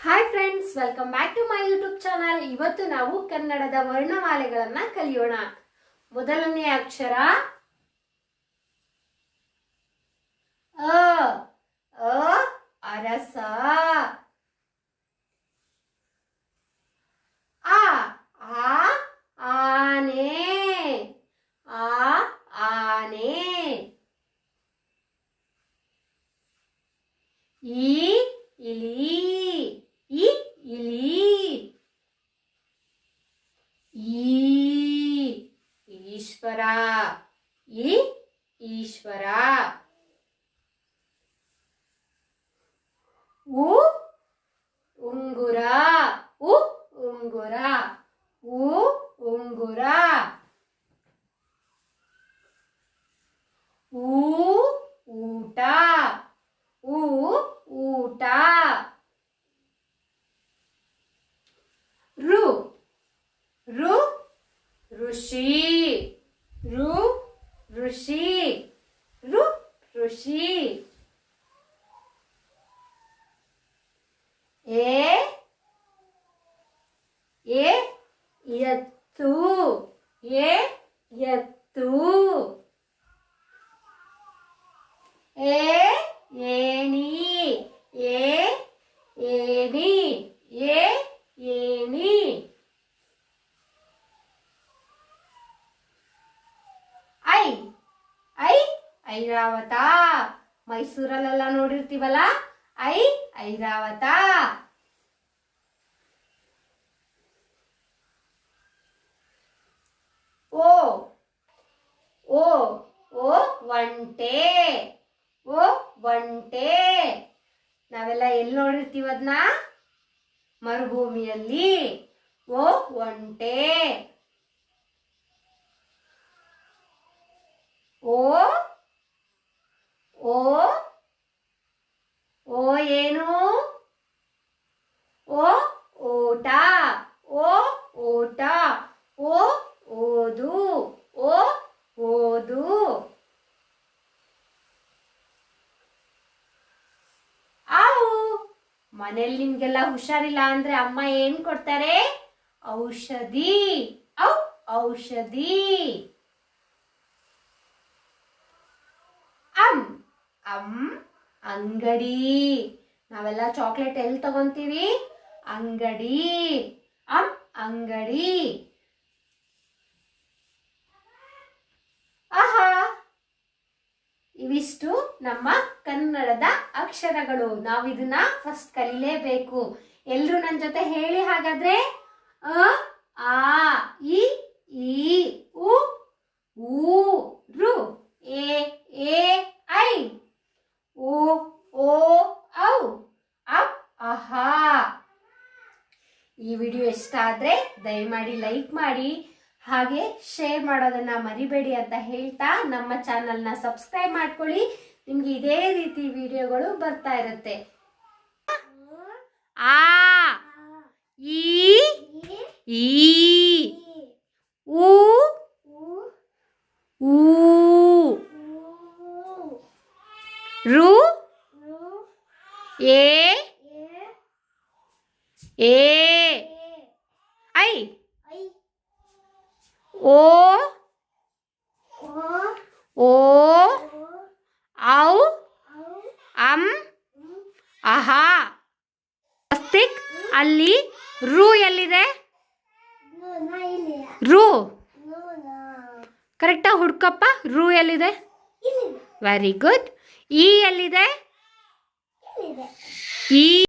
Hi friends welcome back to my YouTube channel ಇವತ್ತು ನಾವು ಕನ್ನಡದ ವರ್ಣಮಾಲೆಗಳನ್ನ ಕಲಿಯೋಣ. ಮೊದಲನೇ ಅಕ್ಷರ ಅ ಅರಸ. ಆ ಆ, ಆನೆ. ಆ ಆನೆ. ಈ, ಇಲಿ ಈ ಇಲಿ ಈ ಈಶ್ವರ ಈ ಈಶ್ವರ ಉ ಉಂಗುರ ಉ ಉಂಗುರ ಉ ಉಂಗುರ ಊ ಊಟ ಊ ಊಟ ರು ರು ಋಷಿ. ರು ಋಷಿ. ರು ಋಷಿ. ಎ ಎ ಎತ್ತು. ಎ ಎತ್ತು. ಎ ಏಣಿ ಎ ಏಣಿ ಎ ಏಣಿ ಐ ಐ ಐರಾವತ, ಮೈಸೂರಲ್ಲೆಲ್ಲ ನೋಡಿರ್ತೀವಲ್ಲ? ಐ, ಐರಾವತ. ಓ ಓ ಓ, ಒಂಟೆ. ಓ, ಒಂಟೆ. ನಾವೆಲ್ಲ ಎಲ್ಲಿ ನೋಡಿರ್ತೀವಿ ಅದನ್ನ ಮರುಭೂಮಿಯಲ್ಲಿ. ಓ, ಒಂಟೆ ಓ ಓ ಓ ಏನು? ಓ ಓಟ ಓ ಓಟ ಓ, ಓದು. ಓ, ಓದು. ಆವು, ಮನೇಲಿ ನಿಮ್ಗೆಲ್ಲ ಹುಷಾರಿಲ್ಲ ಅಂದ್ರೆ ಅಮ್ಮ ಏನ್ ಕೊಡ್ತಾರೆ? ಔಷಧಿ. ಔ, ಔಷಧಿ. ಅಂ ಅಂ, ಅಂಗಡಿ. ನಾವೆಲ್ಲ ಚಾಕ್ಲೇಟ್ ಎಲ್ಲಿ ತಗೊಂತೀವಿ? ಅಂಗಡಿ. ಅಂ, ಅಂಗಡಿ. ಆಹಾ! ಇವಿಷ್ಟು ನಮ್ಮ ಕನ್ನಡದ ಅಕ್ಷರಗಳು. ನಾವು ಇದನ್ನ ಫಸ್ಟ್ ಕಲಿಲೇಬೇಕು. ಎಲ್ರು ನನ್ನ ಜೊತೆ ಹೇಳಿ ಹಾಗಾದ್ರೆ? ಅ, ಆ, ಇ, ಈ, ಉ, ಊ, ರು, ಎ ಎ, ಐ. ಓ ಓ ಔ ಅಪ್. ಅಹಾ ಈ ವಿಡಿಯೋ ಇಷ್ಟ ಆದ್ರೆ ದಯಮಾಡಿ ಲೈಕ್ ಮಾಡಿ, ಹಾಗೆ ಶೇರ್ ಮಾಡೋದನ್ನ ಮರಿಬೇಡಿ ಅಂತ ಹೇಳ್ತಾ ನಮ್ಮ ಚಾನಲ್ನ ಸಬ್ಸ್ಕ್ರೈಬ್ ಮಾಡ್ಕೊಳ್ಳಿ. ನಿಮ್ಗೆ ಇದೇ ರೀತಿ ವಿಡಿಯೋಗಳು ಬರ್ತಾ ಇರುತ್ತೆ. ಆ, ಈ ಈ ಈ ಊ ಊ ರು ಎ ಎ ಐ. ಓ. ಓ. ಔ. ಅಂ. ಅಹಾ. ಸ್ವಸ್ತಿಕ್ ಅಲ್ಲಿ ರು ಎಲ್ಲಿದೆ? ರು. ಕರೆಕ್ಟಾಗಿ ಹುಡ್ಕಪ್ಪ. ರು ಎಲ್ಲಿದೆ? ವೆರಿ ಗುಡ್ ಈ ಎಲ್ಲಿದೆ? ಈ